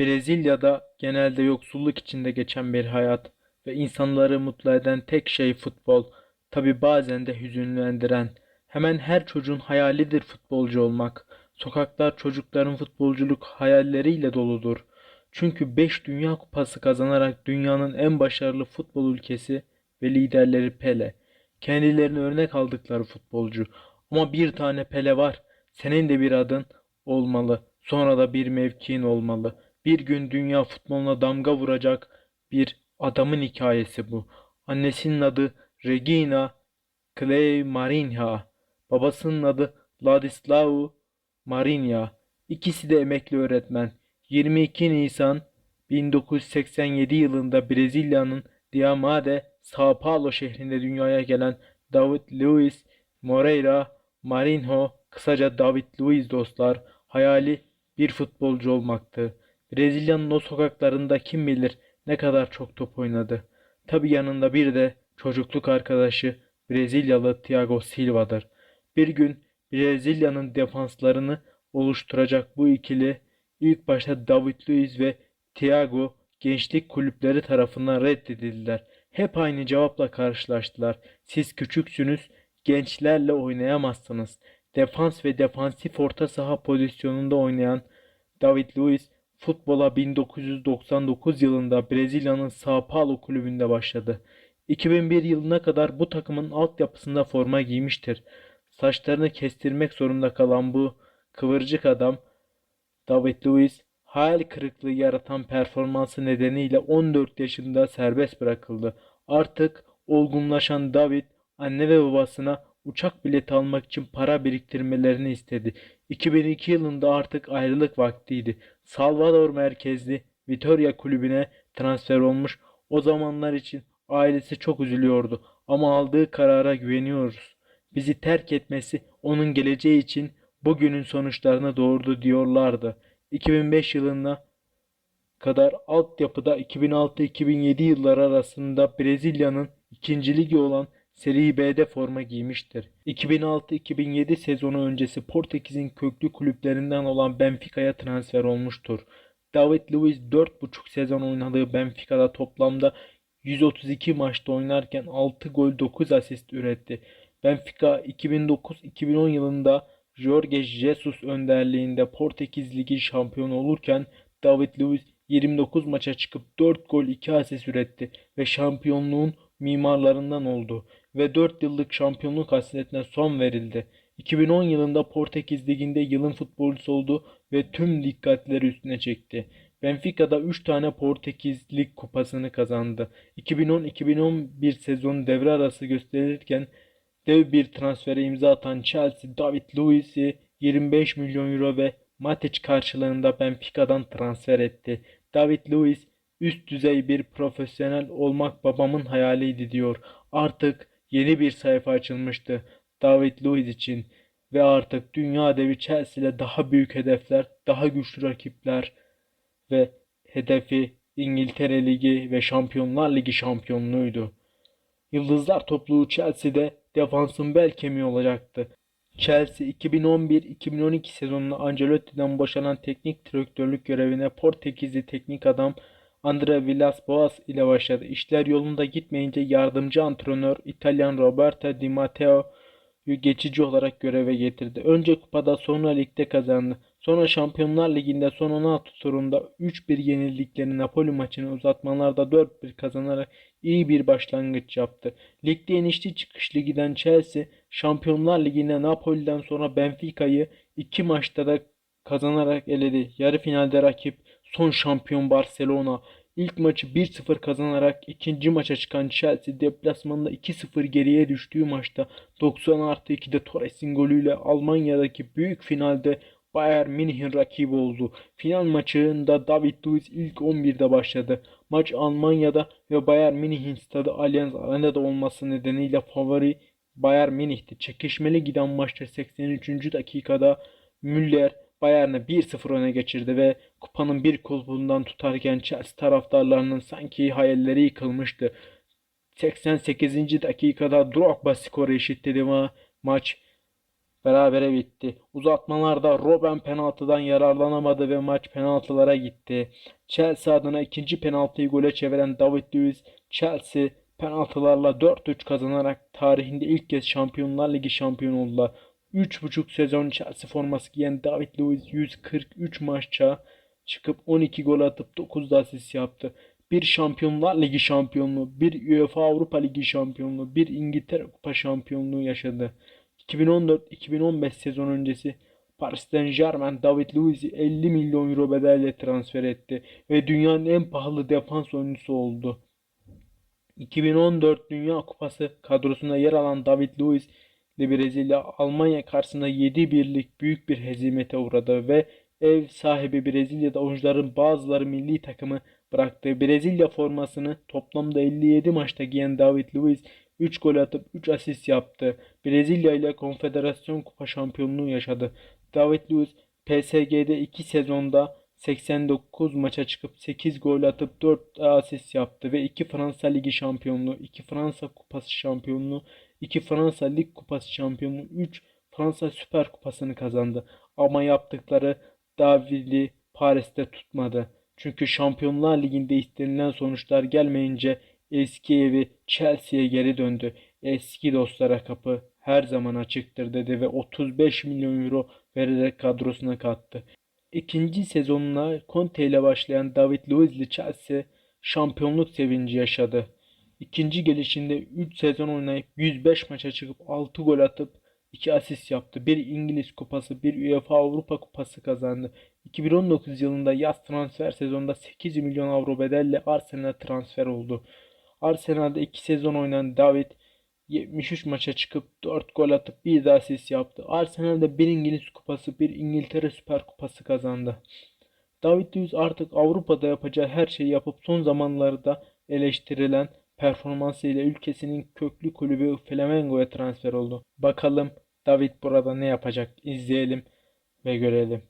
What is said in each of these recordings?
Brezilya'da genelde yoksulluk içinde geçen bir hayat ve insanları mutlu eden tek şey futbol. Tabi bazen de hüzünlendiren. Hemen her çocuğun hayalidir futbolcu olmak. Sokaklar çocukların futbolculuk hayalleriyle doludur. Çünkü 5 Dünya Kupası kazanarak dünyanın en başarılı futbol ülkesi ve liderleri Pele. Kendilerine örnek aldıkları futbolcu. Ama bir tane Pele var. Senin de bir adın olmalı. Sonra da bir mevkiin olmalı. Bir gün dünya futboluna damga vuracak bir adamın hikayesi bu. Annesinin adı Regina Clay Marinha. Babasının adı Ladislau Marinha. İkisi de emekli öğretmen. 22 Nisan 1987 yılında Brezilya'nın Diamade, São Paulo şehrinde dünyaya gelen David Luiz Moreira Marinho, kısaca David Luiz dostlar, hayali bir futbolcu olmaktı. Brezilya'nın o sokaklarında kim bilir ne kadar çok top oynadı. Tabi yanında bir de çocukluk arkadaşı Brezilyalı Thiago Silva'dır. Bir gün Brezilya'nın defanslarını oluşturacak bu ikili ilk başta David Luiz ve Thiago gençlik kulüpleri tarafından reddedildiler. Hep aynı cevapla karşılaştılar. Siz küçüksünüz, gençlerle oynayamazsınız. Defans ve defansif orta saha pozisyonunda oynayan David Luiz futbola 1999 yılında Brezilya'nın São Paulo kulübünde başladı. 2001 yılına kadar bu takımın altyapısında forma giymiştir. Saçlarını kestirmek zorunda kalan bu kıvırcık adam David Luiz hayal kırıklığı yaratan performansı nedeniyle 14 yaşında serbest bırakıldı. Artık olgunlaşan David anne ve babasına uçak bileti almak için para biriktirmelerini istedi. 2002 yılında artık ayrılık vaktiydi. Salvador merkezli Vitória kulübüne transfer olmuş. O zamanlar için ailesi çok üzülüyordu ama aldığı karara güveniyoruz. Bizi terk etmesi onun geleceği için bugünün sonuçlarını doğurdu diyorlardı. 2005 yılına kadar altyapıda 2006-2007 yılları arasında Brezilya'nın ikinci ligi olan Serie B'de forma giymiştir. 2006-2007 sezonu öncesi Portekiz'in köklü kulüplerinden olan Benfica'ya transfer olmuştur. David Luiz 4,5 sezon oynadığı Benfica'da toplamda 132 maçta oynarken 6 gol 9 asist üretti. Benfica 2009-2010 yılında Jorge Jesus önderliğinde Portekiz Ligi şampiyonu olurken David Luiz 29 maça çıkıp 4 gol 2 asist üretti ve şampiyonluğun mimarlarından oldu ve 4 yıllık şampiyonluk hasretine son verildi. 2010 yılında Portekiz Ligi'nde yılın futbolcusu oldu ve tüm dikkatleri üstüne çekti. Benfica'da 3 tane Portekiz Lig kupasını kazandı. 2010-2011 sezonu devre arası gösterirken dev bir transfere imza atan Chelsea David Luiz'i 25 milyon euro ve Matic karşılığında Benfica'dan transfer etti. David Luiz üst düzey bir profesyonel olmak babamın hayaliydi diyor. Artık yeni bir sayfa açılmıştı David Luiz için ve artık dünya devi Chelsea ile daha büyük hedefler, daha güçlü rakipler ve hedefi İngiltere Ligi ve Şampiyonlar Ligi şampiyonluğuydu. Yıldızlar topluluğu Chelsea'de defansın bel kemiği olacaktı. Chelsea 2011-2012 sezonunda Ancelotti'den boşanan teknik direktörlük görevine Portekizli teknik adam Andre Villas-Boas ile başladı. İşler yolunda gitmeyince yardımcı antrenör İtalyan Roberto Di Matteo'yu geçici olarak göreve getirdi. Önce kupada sonra ligde kazandı. Sonra Şampiyonlar Ligi'nde son 16 turunda 3-1 yenildikleri Napoli maçını uzatmalarda 4-1 kazanarak iyi bir başlangıç yaptı. Ligde inişli çıkışlı giden Chelsea, Şampiyonlar Ligi'nde Napoli'den sonra Benfica'yı iki maçta da kazanarak eledi. Yarı finalde rakip son şampiyon Barcelona. İlk maçı 1-0 kazanarak ikinci maça çıkan Chelsea deplasmanında 2-0 geriye düştüğü maçta 90 artı 2'de Torres'in golüyle Almanya'daki büyük finalde Bayern Münih'in rakibi oldu. Final maçında David Luiz ilk 11'de başladı. Maç Almanya'da ve Bayern Münih'in stadı Allianz Arena'da olması nedeniyle favori Bayern Münih'ti. Çekişmeli giden maçta 83. dakikada Müller Bayern'e 1-0 öne geçirdi ve kupanın bir kulpundan tutarken Chelsea taraftarlarının sanki hayalleri yıkılmıştı. 88. dakikada Drogba skoru eşitledi ve maç berabere bitti. Uzatmalarda Robben penaltıdan yararlanamadı ve maç penaltılara gitti. Chelsea adına ikinci penaltıyı gole çeviren David Luiz, Chelsea penaltılarla 4-3 kazanarak tarihinde ilk kez Şampiyonlar Ligi şampiyonu oldular. 3,5 sezon Chelsea forması giyen David Luiz 143 maça çıkıp 12 gol atıp 9 da asist yaptı. Bir Şampiyonlar Ligi şampiyonluğu, bir UEFA Avrupa Ligi şampiyonluğu, bir İngiltere Kupa şampiyonluğu yaşadı. 2014-2015 sezon öncesi Paris Saint-Germain David Luiz'i 50 milyon euro bedelle transfer etti ve dünyanın en pahalı defans oyuncusu oldu. 2014 Dünya Kupası kadrosunda yer alan David Luiz ile Brezilya Almanya karşısında 7-1'lik büyük bir hezimete uğradı ve ev sahibi Brezilya'da oyuncuların bazıları milli takımı bıraktı. Brezilya formasını toplamda 57 maçta giyen David Luiz 3 gol atıp 3 asist yaptı. Brezilya ile Konfederasyon Kupa şampiyonluğu yaşadı. David Luiz PSG'de 2 sezonda 89 maça çıkıp 8 gol atıp 4 asist yaptı ve 2 Fransa Ligi şampiyonluğu, 2 Fransa Kupası şampiyonluğu, 2 Fransa Lig Kupası şampiyonluğu, 3 Fransa Süper Kupası'nı kazandı. Ama yaptıkları David'i Paris'te tutmadı. Çünkü Şampiyonlar Ligi'nde istenilen sonuçlar gelmeyince eski evi Chelsea'ye geri döndü. Eski dostlara kapı her zaman açıktır dedi ve 35 milyon euro vererek kadrosuna kattı. İkinci sezonuna Conte ile başlayan David Luiz ile Chelsea şampiyonluk sevinci yaşadı. İkinci gelişinde 3 sezon oynayıp 105 maça çıkıp 6 gol atıp 2 asist yaptı. Bir İngiliz kupası, bir UEFA Avrupa kupası kazandı. 2019 yılında yaz transfer sezonunda 8 milyon avro bedelle Arsenal'a transfer oldu. Arsenal'da 2 sezon oynayan David 73 maça çıkıp 4 gol atıp bir de asist yaptı. Arsenal'da bir İngiliz kupası, bir İngiltere Süper Kupası kazandı. David Luiz artık Avrupa'da yapacağı her şeyi yapıp son zamanlarda eleştirilen performansıyla ülkesinin köklü kulübü Flamengo'ya transfer oldu. Bakalım David burada ne yapacak? İzleyelim ve görelim.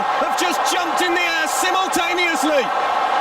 Have just jumped in the air simultaneously.